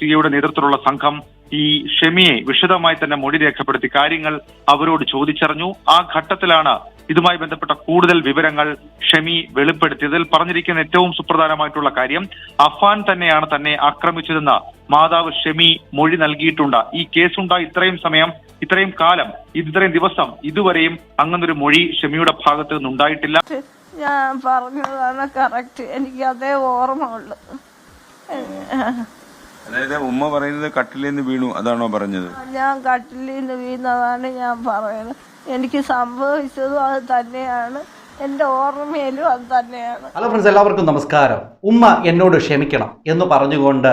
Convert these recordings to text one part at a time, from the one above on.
സിയുടെ നേതൃത്വത്തിലുള്ള സംഘം ഈ ഷെമിയെ വിശദമായി തന്നെ മൊഴി രേഖപ്പെടുത്തി കാര്യങ്ങൾ അവരോട് ചോദിച്ചറിഞ്ഞു. ആ ഘട്ടത്തിലാണ് ഇതുമായി ബന്ധപ്പെട്ട കൂടുതൽ വിവരങ്ങൾ ഷെമി വെളിപ്പെടുത്തിയതിൽ പറഞ്ഞിരിക്കുന്ന ഏറ്റവും സുപ്രധാനമായിട്ടുള്ള കാര്യം. അഫാൻ തന്നെയാണ് തന്നെ ആക്രമിച്ചതെന്ന് മാതാവ് ഷെമി മൊഴി നൽകിയിട്ടുണ്ട്. ഈ കേസുണ്ടായി ഇത്രയും സമയം ഇത്രയും കാലം ഇത്രയും ദിവസം ഇതുവരെയും അങ്ങനൊരു മൊഴി ഷെമിയുടെ ഭാഗത്ത് നിന്നുണ്ടായിട്ടില്ല. ഞാൻ പറഞ്ഞതാണ് കറക്റ്റ് എനിക്ക് അതേ ഓർമ്മ ഉള്ളു അതായത് ഉമ്മ പറയുന്നത് കട്ടിലിൽ നിന്ന് വീണു അതാണോ പറഞ്ഞത്? ഞാൻ കട്ടിലിൽ നിന്ന് വീണതാണ് ഞാൻ പറയുന്നത്. എനിക്ക് സംഭവിച്ചതും അത് തന്നെയാണ്. എന്റെ ഓർമ്മയിലും അത് തന്നെയാണ്. ഹലോ ഫ്രണ്ട്സ് എല്ലാവർക്കും നമസ്കാരം. ഉമ്മ എന്നോട് ക്ഷമിക്കണം എന്ന് പറഞ്ഞുകൊണ്ട്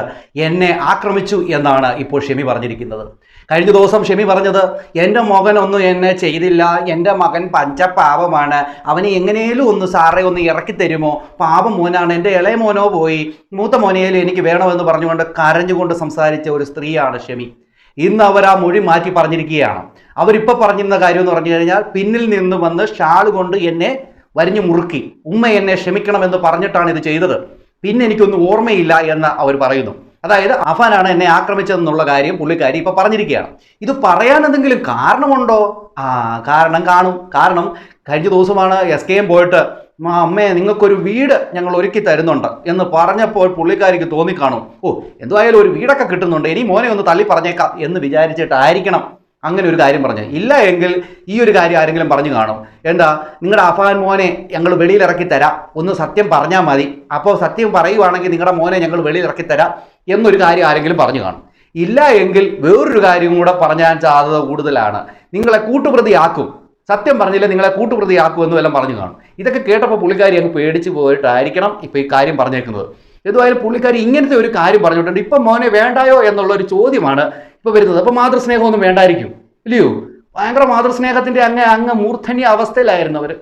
എന്നെ ആക്രമിച്ചു എന്നാണ് ഇപ്പോൾ ഷെമി പറഞ്ഞിരിക്കുന്നത്. കഴിഞ്ഞ ദിവസം ഷെമി പറഞ്ഞത് എന്റെ മകൻ ഒന്നും എന്നെ ചെയ്തില്ല. എന്റെ മകൻ പഞ്ചപാപമാണ്. അവനെ എങ്ങനെയും ഒന്ന് സാറെ ഒന്ന് ഇറക്കി തരുമോ? പാപം മോനാണ്. എന്റെ ഇളയ മോനോ പോയി. മൂത്ത മോനേലും എനിക്ക് വേണമെന്ന് പറഞ്ഞുകൊണ്ട് കരഞ്ഞുകൊണ്ട് സംസാരിച്ച ഒരു സ്ത്രീയാണ് ഷെമി. ഇന്ന് അവർ ആ മൊഴി മാറ്റി പറഞ്ഞിരിക്കുകയാണ്. അവരിപ്പോൾ പറഞ്ഞിരുന്ന കാര്യം എന്ന് പറഞ്ഞു കഴിഞ്ഞാൽ പിന്നിൽ നിന്ന് വന്ന് ഷാൾ കൊണ്ട് എന്നെ വരിഞ്ഞു മുറുക്കി. ഉമ്മ എന്നെ ക്ഷമിക്കണമെന്ന് പറഞ്ഞിട്ടാണ് ഇത് ചെയ്തത്. പിന്നെ എനിക്കൊന്നും ഓർമ്മയില്ല എന്ന് അവർ പറയുന്നു. അതായത് അഫാനാണ് എന്നെ ആക്രമിച്ചതെന്നുള്ള കാര്യം പുള്ളിക്കാരി ഇപ്പൊ പറഞ്ഞിരിക്കുകയാണ്. ഇത് പറയാൻ എന്തെങ്കിലും കാരണമുണ്ടോ? ആ കാരണം കാണും. കാരണം കഴിഞ്ഞ ദിവസമാണ് എസ് കെ എം പോയിട്ട് "മാ, അമ്മേ നിങ്ങൾക്കൊരു വീട് ഞങ്ങൾ ഒരുക്കി തരുന്നുണ്ട് എന്ന് പറഞ്ഞപ്പോൾ പുള്ളിക്കാരിക്ക് തോന്നിക്കാണും. ഓ എന്തായാലും ഒരു വീടൊക്കെ കിട്ടുന്നുണ്ട്. ഇനി മോനെ ഒന്ന് തള്ളി പറഞ്ഞേക്കാം എന്ന് വിചാരിച്ചിട്ടായിരിക്കണം അങ്ങനെ ഒരു കാര്യം പറഞ്ഞു ഇല്ല എങ്കിൽ ഈ ഒരു കാര്യം ആരെങ്കിലും പറഞ്ഞു കാണും. എന്താ നിങ്ങളുടെ അഫാൻ മോനെ ഞങ്ങൾ വെളിയിൽ ഇറക്കി തരാം. ഒന്ന് സത്യം പറഞ്ഞാൽ മതി. അപ്പോൾ സത്യം പറയുവാണെങ്കിൽ നിങ്ങളുടെ മോനെ ഞങ്ങൾ വെളിയിൽ ഇറക്കി തരാം. എന്നൊരു കാര്യം ആരെങ്കിലും പറഞ്ഞു കാണും. ഇല്ല എങ്കിൽ വേറൊരു കാര്യം കൂടെ പറഞ്ഞാൻ സാധ്യത കൂടുതലാണ്. നിങ്ങളെ കൂട്ടുപ്രതിയാക്കും. സത്യം പറഞ്ഞില്ല നിങ്ങളെ കൂട്ടുപ്രതിയാക്കും എന്ന് വല്ലതും പറഞ്ഞു കാണും. ഇതൊക്കെ കേട്ടപ്പോൾ പുള്ളിക്കാരി അങ്ങ് പേടിച്ച് പോയിട്ടായിരിക്കണം ഇപ്പോൾ ഈ കാര്യം പറഞ്ഞേക്കുന്നത്. എന്തുവായാലും പുള്ളിക്കാരി ഇങ്ങനത്തെ ഒരു കാര്യം പറഞ്ഞിട്ടുണ്ട്. ഇപ്പം മോനെ വേണ്ടായോ എന്നുള്ള ഒരു ചോദ്യമാണ് ഇപ്പോൾ വരുന്നത്. അപ്പോൾ മാതൃസ്നേഹമൊന്നും വേണ്ടായിരിക്കും. ഇല്ലയോ? ഭയങ്കര മാതൃസ്നേഹത്തിന്റെ അങ്ങ് അങ്ങ് മൂർധന്യ അവസ്ഥയിലായിരുന്നു അവർ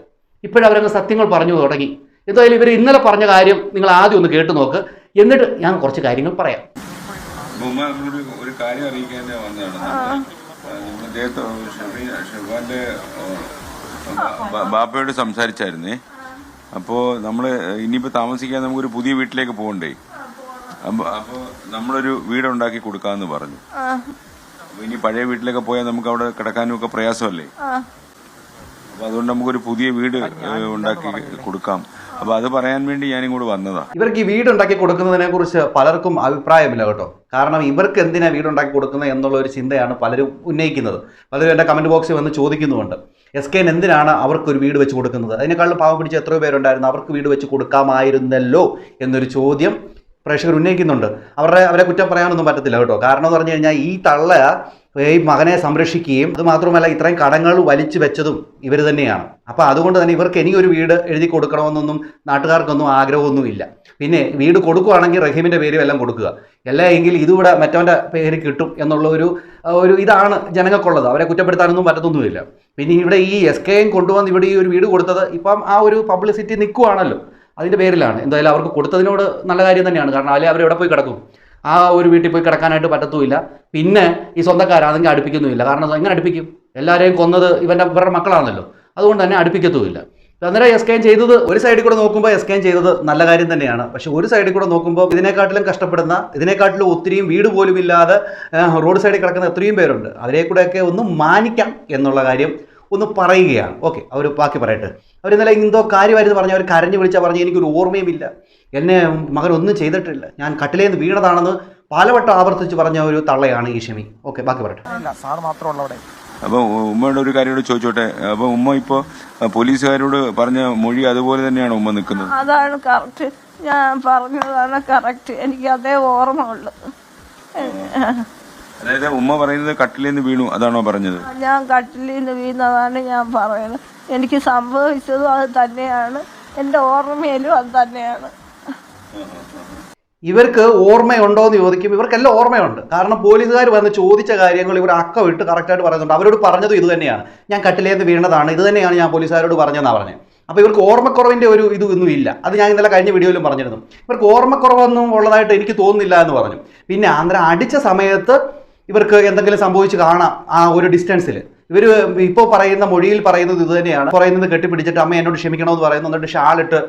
ഇപ്പോഴവരങ്ങ് സത്യങ്ങൾ പറഞ്ഞു തുടങ്ങി. എന്തായാലും ഇവർ ഇന്നലെ പറഞ്ഞ കാര്യം നിങ്ങൾ ആദ്യം ഒന്ന് കേട്ടു നോക്ക്. എന്നിട്ട് ഞാൻ കുറച്ച് കാര്യങ്ങൾ പറയാം. അപ്പൊ ഒരു കാര്യം അറിയിക്കാൻ വന്നതാണ്. നമ്മൾ, ബാപ്പയോട് സംസാരിച്ചായിരുന്നേ. അപ്പോൾ നമ്മൾ ഇനിയിപ്പോൾ താമസിക്കാൻ നമുക്കൊരു പുതിയ വീട്ടിലേക്ക് പോകണ്ടേ? അപ്പോൾ അപ്പോൾ നമ്മളൊരു വീടുണ്ടാക്കി കൊടുക്കാന്ന് പറഞ്ഞു. ഇനി പഴയ വീട്ടിലേക്ക് പോയാൽ നമുക്ക് അവിടെ കിടക്കാനും ഒക്കെ പ്രയാസമല്ലേ അപ്പൊ അപ്പോൾ അതുകൊണ്ട് നമുക്കൊരു പുതിയ വീട് ഉണ്ടാക്കി കൊടുക്കാം. അപ്പോൾ അത് പറയാൻ വേണ്ടി ഞാൻ ഇങ്ങോട്ട് വന്നതാ. ഇവർക്ക് ഈ വീടുണ്ടാക്കി കൊടുക്കുന്നതിനെ കുറിച്ച് പലർക്കും അഭിപ്രായമില്ല കേട്ടോ. കാരണം ഇവർക്ക് എന്തിനാ വീടുണ്ടാക്കി കൊടുക്കുന്നത് എന്നുള്ള ഒരു ചിന്തയാണ് പലരും ഉന്നയിക്കുന്നത്. പലരും എന്റെ കമന്റ് ബോക്സിൽ വന്ന് ചോദിക്കുന്നുമുണ്ട്. എസ് കെൻ എന്തിനാണ് അവർക്ക് ഒരു വീട് വെച്ച് കൊടുക്കുന്നത്? അതിനേക്കാളും പാവം പിടിച്ച എത്രയോ പേരുണ്ടായിരുന്നു അവർക്ക് വീട് വെച്ച് കൊടുക്കാമായിരുന്നല്ലോ എന്നൊരു ചോദ്യം പ്രേക്ഷകർ ഉന്നയിക്കുന്നുണ്ട്. അവരുടെ അവരെ കുറ്റം പറയാനൊന്നും പറ്റത്തില്ല കേട്ടോ. കാരണം എന്ന് പറഞ്ഞു കഴിഞ്ഞാൽ ഈ തള്ള ഈ മകനെ സംരക്ഷിക്കുകയും അതുമാത്രമല്ല ഇത്രയും കടങ്ങൾ വലിച്ചു വെച്ചതും ഇവർ തന്നെയാണ്. അപ്പോൾ അതുകൊണ്ട് തന്നെ ഇവർക്ക് ഇനിയൊരു വീട് എഴുതി കൊടുക്കണമെന്നൊന്നും നാട്ടുകാർക്കൊന്നും ആഗ്രഹമൊന്നുമില്ല. പിന്നെ വീട് കൊടുക്കുകയാണെങ്കിൽ റഹീമിന്റെ പേര് എല്ലാം കൊടുക്കുക. അല്ല? എങ്കിൽ ഇതിവിടെ മറ്റവന്റെ പേര് കിട്ടും എന്നുള്ള ഒരു ഒരു ഇതാണ് ജനങ്ങൾക്കുള്ളത്. അവരെ കുറ്റപ്പെടുത്താനൊന്നും പറ്റത്തൊന്നുമില്ല. പിന്നെ ഇവിടെ ഈ എസ് കെയും കൊണ്ടുവന്ന് ഇവിടെ ഈ ഒരു വീട് കൊടുത്തത് ഇപ്പം ആ ഒരു പബ്ലിസിറ്റി നിൽക്കുവാണല്ലോ. അതിന്റെ പേരിലാണ്. എന്തായാലും അവർക്ക് കൊടുത്തതിനോട് നല്ല കാര്യം തന്നെയാണ്. കാരണം അല്ലെ? അവർ എവിടെ പോയി കിടക്കും. ആ ഒരു വീട്ടിൽ പോയി കിടക്കാനായിട്ട് പറ്റത്തുമില്ല. പിന്നെ ഈ സ്വന്തക്കാരാണെങ്കിൽ അടുപ്പിക്കുന്നുമില്ല. കാരണം എങ്ങനെ അടുപ്പിക്കും? എല്ലാവരെയും കൊന്നത് ഇവന്റെ ഇവരുടെ മക്കളാണല്ലോ. അതുകൊണ്ട് തന്നെ അടുപ്പിക്കത്തുമില്ല. അന്നേരം എസ് കെ ചെയ്തത് ഒരു സൈഡിൽ കൂടെ നോക്കുമ്പോൾ എസ് കെ ചെയ്തത് നല്ല കാര്യം തന്നെയാണ്. പക്ഷെ ഒരു സൈഡിൽ കൂടെ നോക്കുമ്പോൾ ഇതിനെക്കാട്ടിലും കഷ്ടപ്പെടുന്ന ഇതിനെക്കാട്ടിലും ഒത്തിരിയും വീട് പോലും ഇല്ലാതെ റോഡ് സൈഡിൽ കിടക്കുന്ന എത്രയും പേരുണ്ട്. അവരെ കൂടെയൊക്കെ ഒന്ന് മാനിക്കാം എന്നുള്ള കാര്യം ഒന്ന് പറയുകയാണ്. ഓക്കെ അവർ ബാക്കി പറയട്ടെ. അവർ ഇന്നലെ എന്തോ കാര്യമായിരുന്നു പറഞ്ഞു അവർ കരഞ്ഞു വിളിച്ചാൽ പറഞ്ഞു എനിക്കൊരു ഓർമ്മയുമില്ല. എന്നെ മകൻ ഒന്നും ചെയ്തിട്ടില്ല. ഞാൻ കട്ടിലേന്ന് വീണതാണെന്ന് പലവട്ടം ആവർത്തിച്ച് പറഞ്ഞ ഒരു തള്ളയാണ് ഈ ഷമി. ഓക്കെ ബാക്കി പറയട്ടെ. അപ്പൊ സാർ മാത്രമുള്ള അവിടെ അപ്പോൾ ഉമ്മയുടെ ഒരു കാര്യം കൂടെ ചോദിച്ചോട്ടെ? അപ്പോൾ ഉമ്മ ഇപ്പോൾ പോലീസുകാരോട് പറഞ്ഞ മൊഴി അതുപോലെ തന്നെയാണ് ഉമ്മ നിൽക്കുന്നത്? അതാണ് കറക്റ്റ് ഞാൻ പറഞ്ഞതാണ് കറക്റ്റ് എനിക്ക് അതേ ഓർമ്മ ഉള്ളു അതായത് ഉമ്മ പറയുന്നത് കട്ടിലിൽ നിന്ന് വീണു അതാണോ പറഞ്ഞത്? ഞാൻ കട്ടിലിൽ നിന്ന് വീണതാണ് ഞാൻ പറയുന്നത്. എനിക്ക് സംഭവിച്ചതും അത് തന്നെയാണ്. എന്റെ ഓർമ്മയിലും അത് തന്നെയാണ്. ഇവർക്ക് ഓർമ്മയുണ്ടോ എന്ന് ചോദിക്കും. ഇവർക്കെല്ലാം ഓർമ്മയുണ്ട്. കാരണം പോലീസുകാർ വന്ന് ചോദിച്ച കാര്യങ്ങൾ ഇവർ അക്ക വിട്ട് കറക്റ്റായിട്ട് പറയുന്നുണ്ട്. അവരോട് പറഞ്ഞതും ഇത് തന്നെയാണ്. ഞാൻ കട്ടിലേന്ന് വീണതാണ്. ഇത് തന്നെയാണ് ഞാൻ പോലീസുകാരോട് പറഞ്ഞതെന്നാണ് പറഞ്ഞത്. അപ്പോൾ ഇവർക്ക് ഓർമ്മക്കുറവിന്റെ ഒരു ഇത് ഒന്നും ഇല്ല. അത് ഞാൻ ഇന്നലെ കഴിഞ്ഞ വീഡിയോയിലും പറഞ്ഞിരുന്നു. ഇവർക്ക് ഓർമ്മക്കുറവൊന്നും ഉള്ളതായിട്ട് എനിക്ക് തോന്നുന്നില്ല എന്ന് പറഞ്ഞു. പിന്നെ അന്നേരം അടിച്ച സമയത്ത് ഇവർക്ക് എന്തെങ്കിലും സംഭവിച്ച് കാണാം ആ ഒരു ഡിസ്റ്റൻസിൽ ഇവർ ഇപ്പോൾ പറയുന്ന മൊഴിയിൽ പറയുന്നത് ഇത് തന്നെയാണ്. പറയുന്നത് കെട്ടിപ്പിടിച്ചിട്ട് അമ്മ എന്നോട് ക്ഷമിക്കണമെന്ന് പറയുന്നു. എന്നിട്ട് ഷാളിട്ട്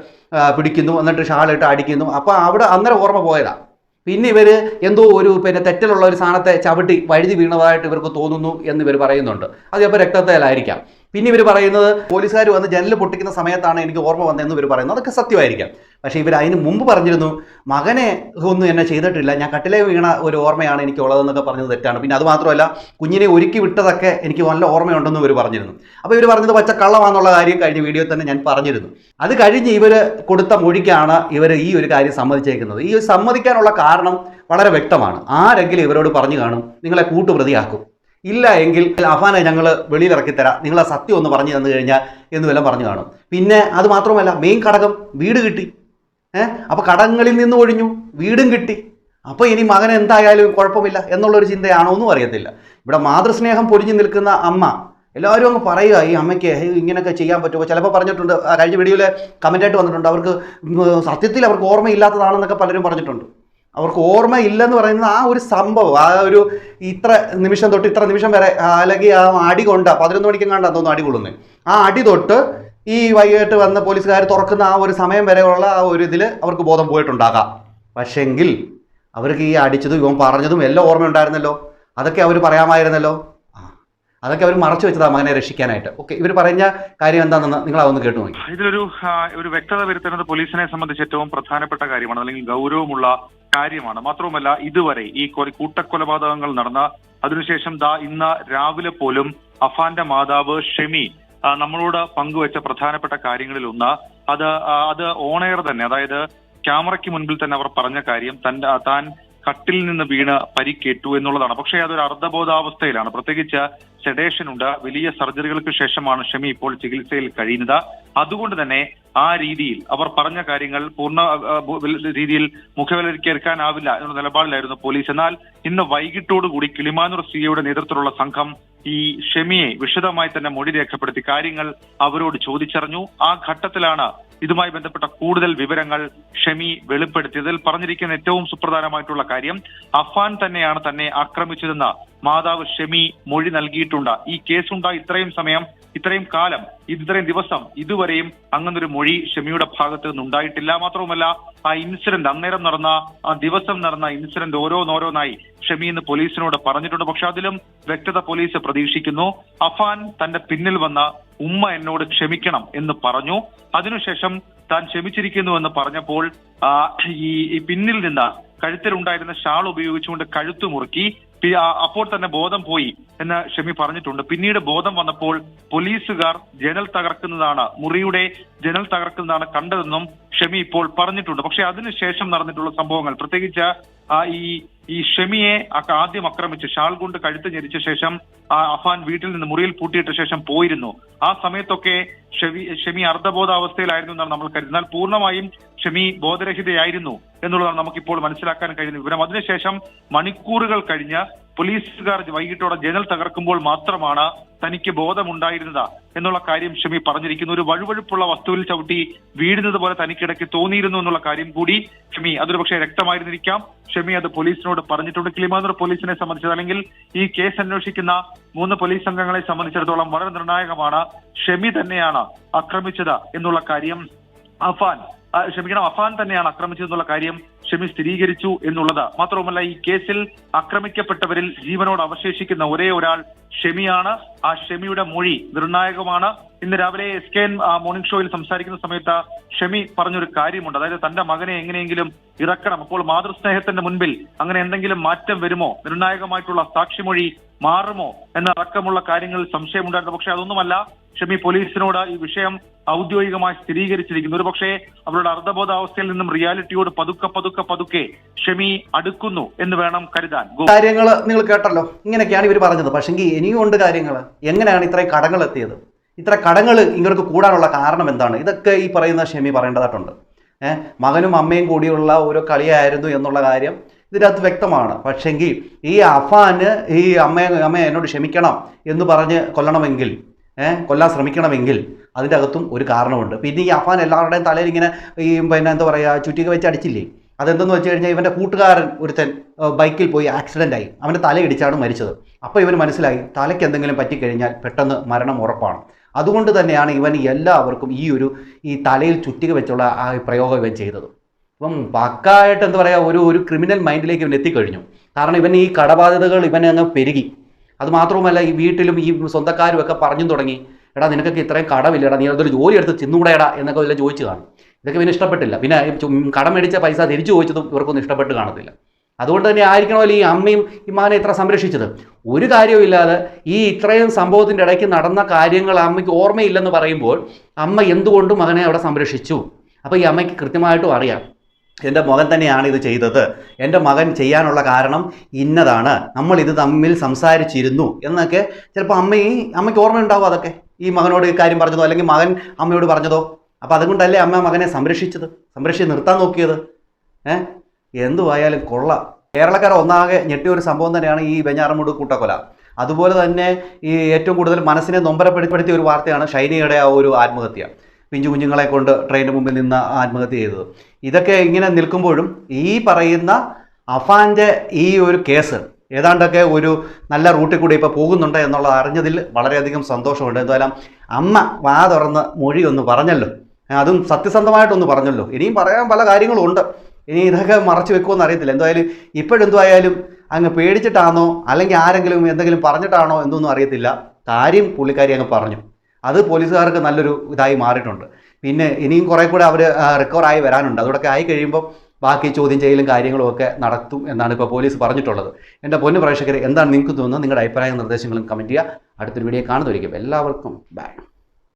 പിടിക്കുന്നു. എന്നിട്ട് ഷാളിട്ട് അടിക്കുന്നു. അപ്പോൾ അവിടെ അന്നേരം ഓർമ്മ പോയതാണ് പിന്നെ ഇവർ എന്തോ ഒരു പിന്നെ തെറ്റലുള്ള ഒരു സാധനത്തെ ചവിട്ടി വഴുതി വീണതായിട്ട് ഇവർക്ക് തോന്നുന്നു എന്ന് ഇവർ പറയുന്നുണ്ട്. അത് ചിലപ്പോൾ രക്തത്തിലായിരിക്കാം. പിന്നെ ഇവർ പറയുന്നത് പോലീസുകാർ വന്ന് ജനൽ പൊട്ടിക്കുന്ന സമയത്താണ് എനിക്ക് ഓർമ്മ വന്നതെന്ന് ഇവർ പറയുന്നത് അതൊക്കെ സത്യമായിരിക്കാം. പക്ഷേ ഇവർ അതിന് മുമ്പ് പറഞ്ഞിരുന്നു മകനെ ഒന്നും എന്നെ ചെയ്തിട്ടില്ല. ഞാൻ കട്ടിലെ വീണ ഒരു ഓർമ്മയാണ് എനിക്ക് ഉള്ളതെന്നൊക്കെ പറഞ്ഞത് തെറ്റാണ്. പിന്നെ അത് മാത്രമല്ല കുഞ്ഞിനെ ഒരുക്കി വിട്ടതൊക്കെ എനിക്ക് നല്ല ഓർമ്മയുണ്ടെന്ന് ഇവർ പറഞ്ഞിരുന്നു. അപ്പോൾ ഇവർ പറഞ്ഞത് പച്ച കള്ളമാണെന്നുള്ള കാര്യം കഴിഞ്ഞ വീഡിയോ തന്നെ ഞാൻ പറഞ്ഞിരുന്നു. അത് കഴിഞ്ഞ് ഇവർ കൊടുത്ത മൊഴിക്കാണ് ഇവർ ഈ ഒരു കാര്യം സമ്മതിച്ചേക്കുന്നത്. ഈ സമ്മതിക്കാനുള്ള കാരണം വളരെ വ്യക്തമാണ്. ആരെങ്കിലും ഇവരോട് പറഞ്ഞു കാണും നിങ്ങളെ കൂട്ടുപ്രതിയാക്കും. ഇല്ല എങ്കിൽ അഫാനെ ഞങ്ങൾ വെളിയിലിറക്കിത്തരാം നിങ്ങളെ സത്യം ഒന്ന് പറഞ്ഞു തന്നു കഴിഞ്ഞാൽ എന്ന് വല്ലതും പറഞ്ഞു കാണും. പിന്നെ അത് മാത്രമല്ല മെയിൻ ഘടകം വീട് കിട്ടി. ഏഹ് അപ്പോൾ കടങ്ങളിൽ നിന്ന് ഒഴിഞ്ഞു വീടും കിട്ടി. അപ്പോൾ ഇനി മകൻ എന്തായാലും കുഴപ്പമില്ല എന്നുള്ളൊരു ചിന്തയാണോ ഒന്നും അറിയത്തില്ല. ഇവിടെ മാതൃസ്നേഹം പൊരിഞ്ഞു നിൽക്കുന്ന അമ്മ എല്ലാവരും അങ്ങ് പറയുക ഈ അമ്മയ്ക്ക് ഇങ്ങനെയൊക്കെ ചെയ്യാൻ പറ്റുമോ? ചിലപ്പോൾ പറഞ്ഞിട്ടുണ്ട് കഴിഞ്ഞ വീഡിയോയിൽ കമന്റായിട്ട് വന്നിട്ടുണ്ട്. അവർക്ക് സത്യത്തിൽ അവർക്ക് ഓർമ്മയില്ലാത്തതാണെന്നൊക്കെ പലരും പറഞ്ഞിട്ടുണ്ട്. അവർക്ക് ഓർമ്മയില്ലെന്ന് പറയുന്നത് ആ ഒരു സംഭവം ആ ഒരു ഇത്ര നിമിഷം തൊട്ട് ഇത്ര നിമിഷം വരെ അല്ലെങ്കിൽ ആ അടി കൊണ്ട് പതിനൊന്ന് മണിക്കും കണ്ടാ തോന്നുന്നു അടി കൊള്ളുന്നത് ആ അടി തൊട്ട് ഈ വൈകിട്ട് വന്ന പോലീസുകാർ തുറക്കുന്ന ആ ഒരു സമയം വരെയുള്ള ആ ഒരു ഇതിൽ അവർക്ക് ബോധം പോയിട്ടുണ്ടാകാം. പക്ഷെങ്കിൽ അവർക്ക് ഈ അടിച്ചതും ഇവൻ പറഞ്ഞതും എല്ലാം ഓർമ്മയുണ്ടായിരുന്നല്ലോ. അതൊക്കെ അവർ പറയാമായിരുന്നല്ലോ. അതൊക്കെ അവർ മറച്ചു വെച്ചതാ മകനെ രക്ഷിക്കാനായിട്ട്. ഓക്കെ ഇവർ പറഞ്ഞ കാര്യം എന്താണെന്ന് നിങ്ങൾ അതൊന്ന് കേട്ടു നോക്കി. ഇതിലൊരു ഒരു വ്യക്തത വരുത്തുന്നത് പോലീസിനെ സംബന്ധിച്ച് ഏറ്റവും പ്രധാനപ്പെട്ട കാര്യമാണ് അല്ലെങ്കിൽ ഗൗരവമുള്ള കാര്യമാണ്. മാത്രവുമല്ല ഇതുവരെ ഈ കൊല- കൂട്ടക്കൊലപാതകങ്ങൾ നടന്ന അതിനുശേഷം ദാ ഇന്ന് രാവിലെ പോലും അഫാന്റെ മാതാവ് ഷെമി നമ്മളോട് പങ്കുവച്ച പ്രധാനപ്പെട്ട കാര്യങ്ങളിൽ ഒന്ന് അത് അത് ഓണയർ തന്നെ അതായത് ക്യാമറയ്ക്ക് മുൻപിൽ തന്നെ അവർ പറഞ്ഞ കാര്യം തന്റെ താൻ കട്ടിൽ നിന്ന് വീണ് പരിക്കേറ്റു എന്നുള്ളതാണ്. പക്ഷേ അതൊരു അർദ്ധബോധാവസ്ഥയിലാണ്. പ്രത്യേകിച്ച് സെഡേഷൻ ഉണ്ട്. വലിയ സർജറികൾക്ക് ശേഷമാണ് ഷമി ഇപ്പോൾ ചികിത്സയിൽ കഴിയുന്നത്. അതുകൊണ്ട് തന്നെ ആ രീതിയിൽ അവർ പറഞ്ഞ കാര്യങ്ങൾ പൂർണ രീതിയിൽ മുഖവിലക്കേൽക്കാനാവില്ല എന്ന നിലപാടിലായിരുന്നു പോലീസ്. എന്നാൽ ഇന്ന് വൈകിട്ടോടുകൂടി കിളിമാനൂർ സിഇയുടെ നേതൃത്വത്തിലുള്ള സംഘം ഈ ഷെമിയെ വിശദമായി തന്നെ മൊഴി രേഖപ്പെടുത്തി കാര്യങ്ങൾ അവരോട് ചോദിച്ചറിഞ്ഞു. ആ ഘട്ടത്തിലാണ് ഇതുമായി ബന്ധപ്പെട്ട കൂടുതൽ വിവരങ്ങൾ ഷെമി വെളിപ്പെടുത്തിയതിൽ പറഞ്ഞിരിക്കുന്ന ഏറ്റവും സുപ്രധാനമായിട്ടുള്ള കാര്യം അഫാൻ തന്നെയാണ് തന്നെ ആക്രമിച്ചതെന്ന് മാതാവ് ഷെമി മൊഴി നൽകിയിട്ടുണ്ട്. ഈ കേസുണ്ടായി ഇത്രയും സമയം ഇത്രയും കാലം ഇത്രയും ദിവസം ഇതുവരെയും അങ്ങനൊരു മൊഴി ഷെമിയുടെ ഭാഗത്ത് നിന്നുണ്ടായിട്ടില്ല. മാത്രവുമല്ല ആ ഇൻസിഡന്റ് അന്നേരം നടന്ന ആ ദിവസം നടന്ന ഇൻസിഡന്റ് ഓരോന്നോരോന്നായി ഷെമി എന്ന് പോലീസിനോട് പറഞ്ഞിട്ടുണ്ട്. പക്ഷെ അതിലും വ്യക്തത പോലീസ് പ്രതീക്ഷിക്കുന്നു. അഫാൻ തന്റെ പിന്നിൽ വന്ന ഉമ്മ എന്നോട് ക്ഷമിക്കണം എന്ന് പറഞ്ഞു. അതിനുശേഷം താൻ ക്ഷമിച്ചിരിക്കുന്നു എന്ന് പറഞ്ഞപ്പോൾ ഈ പിന്നിൽ നിന്ന് കഴുത്തിലുണ്ടായിരുന്ന ഷാൾ ഉപയോഗിച്ചുകൊണ്ട് കഴുത്തു മുറുക്കി അപ്പോൾ തന്നെ ബോധം പോയി എന്ന് ഷെമി പറഞ്ഞിട്ടുണ്ട്. പിന്നീട് ബോധം വന്നപ്പോൾ പോലീസുകാർ ജനൽ തകർക്കുന്നതാണ് മുറിയുടെ ജനൽ തകർക്കുന്നതാണ് കണ്ടതെന്നും ഷെമി ഇപ്പോൾ പറഞ്ഞിട്ടുണ്ട്. പക്ഷെ അതിനുശേഷം നടന്നിട്ടുള്ള സംഭവങ്ങൾ പ്രത്യേകിച്ച് ഈ ഈ ഷെമിയെ ആദ്യം ആക്രമിച്ച്. ഷാൾ കൊണ്ട് കഴുത്ത് ഞെരിച്ച ശേഷം ആ അഫാൻ വീട്ടിൽ നിന്ന് മുറിയിൽ പൂട്ടിയിട്ട ശേഷം പോയിരുന്നു. ആ സമയത്തൊക്കെ ഷെമി ഷെമി അർദ്ധബോധാവസ്ഥയിലായിരുന്നു എന്നാണ് നമ്മൾ കരുതുന്നത്. എന്നാൽ പൂർണമായും ഷെമി ബോധരഹിതയായിരുന്നു എന്നുള്ളതാണ് നമുക്കിപ്പോൾ മനസ്സിലാക്കാൻ കഴിയുന്ന വിവരം. അതിനുശേഷം മണിക്കൂറുകൾ കഴിഞ്ഞ് പോലീസുകാർ വൈകിട്ടോടെ ജനൽ തകർക്കുമ്പോൾ മാത്രമാണ് തനിക്ക് ബോധമുണ്ടായിരുന്നത് എന്നുള്ള കാര്യം ഷമി പറഞ്ഞിരിക്കുന്നു. ഒരു വഴുവഴുപ്പുള്ള വസ്തുവിൽ ചവിട്ടി വീഴുന്നത് പോലെ തനിക്കിടയ്ക്ക് തോന്നിയിരുന്നു എന്നുള്ള കാര്യം കൂടി ഷമി അതൊരു പക്ഷേ രക്തമായിരുന്നിരിക്കാം ഷമി അത് പോലീസിനോട് പറഞ്ഞിട്ടുണ്ട്. കിളിമാനൂർ പോലീസിനെ സംബന്ധിച്ചത് അല്ലെങ്കിൽ ഈ കേസ് അന്വേഷിക്കുന്ന മൂന്ന് പോലീസ് സംഘങ്ങളെ സംബന്ധിച്ചിടത്തോളം വളരെ നിർണായകമാണ് ഷമി തന്നെയാണ് ആക്രമിച്ചത് എന്നുള്ള കാര്യം അഫാൻ ക്ഷമിക്കണം അഫാൻ തന്നെയാണ് ആക്രമിച്ചതെന്നുള്ള കാര്യം ഷെമി സ്ഥിരീകരിച്ചു എന്നുള്ളത് മാത്രവുമല്ല ഈ കേസിൽ ആക്രമിക്കപ്പെട്ടവരിൽ ജീവനോട് അവശേഷിക്കുന്ന ഒരേ ഒരാൾ ഷെമിയാണ് ആ ഷെമിയുടെ മൊഴി നിർണായകമാണ്. ഇന്ന് രാവിലെ എസ് കെ എൻ മോർണിംഗ് ഷോയിൽ സംസാരിക്കുന്ന സമയത്ത് ഷെമി പറഞ്ഞൊരു കാര്യമുണ്ട്. അതായത് തന്റെ മകനെ എങ്ങനെയെങ്കിലും ഇറക്കണം. അപ്പോൾ മാതൃസ്നേഹത്തിന്റെ മുൻപിൽ അങ്ങനെ എന്തെങ്കിലും മാറ്റം വരുമോ? നിർണായകമായിട്ടുള്ള സാക്ഷിമൊഴി മാറുമോ? എന്ന എന്നടക്കമുള്ള കാര്യങ്ങളിൽ സംശയമുണ്ടായിരുന്നു. പക്ഷെ അതൊന്നുമല്ല. ഷെമി പോലീസിനോട് ഈ വിഷയം ഔദ്യോഗികമായി സ്ഥിരീകരിച്ചിരിക്കുന്നു. ഒരു പക്ഷേ അവരുടെ അർദ്ധബോധാവസ്ഥയിൽ നിന്നും റിയാലിറ്റിയോട് പതുക്കെ പതുക്കെ പതുക്കെ പതുക്കെ ഷമി അടുക്കുന്നു എന്ന് വേണം കരുതാൻ. കാര്യങ്ങൾ നിങ്ങൾ കേട്ടല്ലോ. ഇങ്ങനെയൊക്കെയാണ് ഇവർ പറഞ്ഞത്. പക്ഷെങ്കിൽ ഇനിയും ഉണ്ട് കാര്യങ്ങൾ എങ്ങനെയാണ് ഇത്രയും കടങ്ങൾ എത്തിയത് ഇത്ര കടങ്ങൾ ഇങ്ങോട്ട് കൂടാനുള്ള കാരണം എന്താണ്? ഇതൊക്കെ ഈ പറയുന്ന ഷെമി പറയേണ്ടതായിട്ടുണ്ട്. ഏഹ് മകനും അമ്മയും കൂടിയുള്ള ഓരോ കളിയായിരുന്നു എന്നുള്ള കാര്യം ഇതിനകത്ത് വ്യക്തമാണ്. പക്ഷെങ്കിൽ ഈ അഫാന് ഈ അമ്മയെ അമ്മയെ എന്നോട് ക്ഷമിക്കണം എന്ന് പറഞ്ഞ് കൊല്ലണമെങ്കിൽ ഏഹ് കൊല്ലാൻ ശ്രമിക്കണമെങ്കിൽ അതിന്റെ അകത്തും ഒരു കാരണമുണ്ട്. പിന്നെ ഈ അഫാൻ എല്ലാവരുടെയും തലയിൽ ഇങ്ങനെ ഈ പിന്നെ എന്താ പറയുക ചുറ്റിക വെച്ച് അടിച്ചില്ലേ? അതെന്തെന്ന് വെച്ച് കഴിഞ്ഞാൽ ഇവന്റെ കൂട്ടുകാരൻ ഒരുത്തൻ ബൈക്കിൽ പോയി ആക്സിഡന്റ് ആയി. അവന്റെ തലയിടിച്ചാണ് മരിച്ചത്. അപ്പോൾ ഇവന് മനസ്സിലായി തലയ്ക്ക് എന്തെങ്കിലും പറ്റിക്കഴിഞ്ഞാൽ പെട്ടെന്ന് മരണം ഉറപ്പാണ്. അതുകൊണ്ട് തന്നെയാണ് ഇവൻ എല്ലാവർക്കും ഈ ഒരു ഈ തലയിൽ ചുറ്റിക വെച്ചുള്ള ആ പ്രയോഗം ഇവൻ ചെയ്തത്. ഇപ്പം പക്കായിട്ട് എന്താ പറയുക ഒരു ഒരു ക്രിമിനൽ മൈൻഡിലേക്ക് ഇവൻ എത്തിക്കഴിഞ്ഞു. കാരണം ഇവൻ ഈ കടബാധ്യതകൾ ഇവനെ അങ്ങ് പെരുകി. അതുമാത്രവുമല്ല ഈ വീട്ടിലും ഈ സ്വന്തക്കാരും ഒക്കെ പറഞ്ഞു തുടങ്ങി എടാ നിനക്കൊക്കെ ഇത്രയും കടമില്ലടാ നീ അതൊരു ജോലി എടുത്ത് തിന്നൂടെടാ എന്നൊക്കെ വല്ല ചോദിച്ചു കാണും. ഇതൊക്കെ പിന്നെ ഇഷ്ടപ്പെട്ടില്ല. പിന്നെ കടം മേടിച്ച പൈസ തിരിച്ചു ചോദിച്ചതും ഇവർക്കൊന്നും ഇഷ്ടപ്പെട്ട് കാണത്തില്ല. അതുകൊണ്ട് തന്നെ ആയിരിക്കണമല്ലോ ഈ അമ്മയും ഈ മകനെ ഇത്ര സംരക്ഷിച്ചത്? ഒരു കാര്യവുമില്ലാതെ ഈ ഇത്രയും സംഭവത്തിന്റെ ഇടയ്ക്ക് നടന്ന കാര്യങ്ങൾ അമ്മയ്ക്ക് ഓർമ്മയില്ലെന്ന് പറയുമ്പോൾ അമ്മ എന്തുകൊണ്ട് മകനെ അവിടെ സംരക്ഷിച്ചു? അപ്പോൾ ഈ അമ്മയ്ക്ക് കൃത്യമായിട്ടും അറിയാം. എന്റെ മകൻ തന്നെയാണ് ഇത് ചെയ്തത്. എന്റെ മകൻ ചെയ്യാനുള്ള കാരണം ഇന്നതാണ്. നമ്മൾ ഇത് തമ്മിൽ സംസാരിച്ചിരുന്നു എന്നൊക്കെ ചിലപ്പോൾ അമ്മ അമ്മയ്ക്ക് ഓർമ്മയുണ്ടാവും അതൊക്കെ. ഈ മകനോട് ഈ കാര്യം പറഞ്ഞതോ അല്ലെങ്കിൽ മകൻ അമ്മയോട് പറഞ്ഞതോ? അപ്പോൾ അതുകൊണ്ടല്ലേ അമ്മ മകനെ സംരക്ഷിച്ചത്? സംരക്ഷിച്ച് നിർത്താൻ നോക്കിയത്? ഏ? എന്തുവായാലും കൊള്ള. കേരളക്കാർ ഒന്നാകെ ഞെട്ടിയ ഒരു സംഭവം തന്നെയാണ് ഈ വെഞ്ഞാറമൂട് കൂട്ടക്കൊല. അതുപോലെ തന്നെ ഈ ഏറ്റവും കൂടുതൽ മനസ്സിനെ നൊമ്പരപ്പെടുത്തിയ ഒരു വാർത്തയാണ് ഷൈനിയുടെ ആ ഒരു ആത്മഹത്യ. പിഞ്ചു കുഞ്ഞുങ്ങളെ കൊണ്ട് ട്രെയിനിന് മുമ്പിൽ നിന്ന് ആത്മഹത്യ ചെയ്തത്. ഇതൊക്കെ ഇങ്ങനെ നിൽക്കുമ്പോഴും ഈ പറയുന്ന അഫാന്റെ ഈ ഒരു കേസ് ഏതാണ്ടൊക്കെ ഒരു നല്ല റൂട്ടിൽ കൂടി ഇപ്പോൾ പോകുന്നുണ്ട് എന്നുള്ളത് അറിഞ്ഞതിൽ വളരെയധികം സന്തോഷമുണ്ട്. എന്തായാലും അമ്മ വാ തുറന്ന് മൊഴി ഒന്ന് പറഞ്ഞല്ലോ. അതും സത്യസന്ധമായിട്ടൊന്ന് പറഞ്ഞല്ലോ. ഇനിയും പറയാൻ പല കാര്യങ്ങളും ഉണ്ട് ഇനി ഇതൊക്കെ മറച്ചു വെക്കുമെന്ന് അറിയത്തില്ല. എന്തായാലും ഇപ്പോഴെന്തുമായാലും അങ്ങ് പേടിച്ചിട്ടാണോ അല്ലെങ്കിൽ ആരെങ്കിലും എന്തെങ്കിലും പറഞ്ഞിട്ടാണോ എന്നൊന്നും അറിയത്തില്ല. കാര്യം പുള്ളിക്കാരി അങ്ങ് പറഞ്ഞു. അത് പോലീസുകാർക്ക് നല്ലൊരു ഇതായി മാറിയിട്ടുണ്ട്. പിന്നെ ഇനിയും കുറേ കൂടെ അവർ റിക്കവറായി വരാനുണ്ട്. അതോടൊക്കെ ആയി കഴിയുമ്പോൾ ബാക്കി ചോദ്യം ചെയ്യലും കാര്യങ്ങളും ഒക്കെ നടത്തും എന്നാണ് ഇപ്പോൾ പോലീസ് പറഞ്ഞിട്ടുള്ളത്. എന്റെ പൊന്നു പ്രേക്ഷകർ എന്താണ് നിങ്ങൾക്ക് തോന്നുന്നത് നിങ്ങളുടെ അഭിപ്രായ നിർദ്ദേശങ്ങളും കമന്റ് ചെയ്യുക. അടുത്തൊരു വീഡിയോ കാണുന്നതായിരിക്കും എല്ലാവർക്കും ബൈ.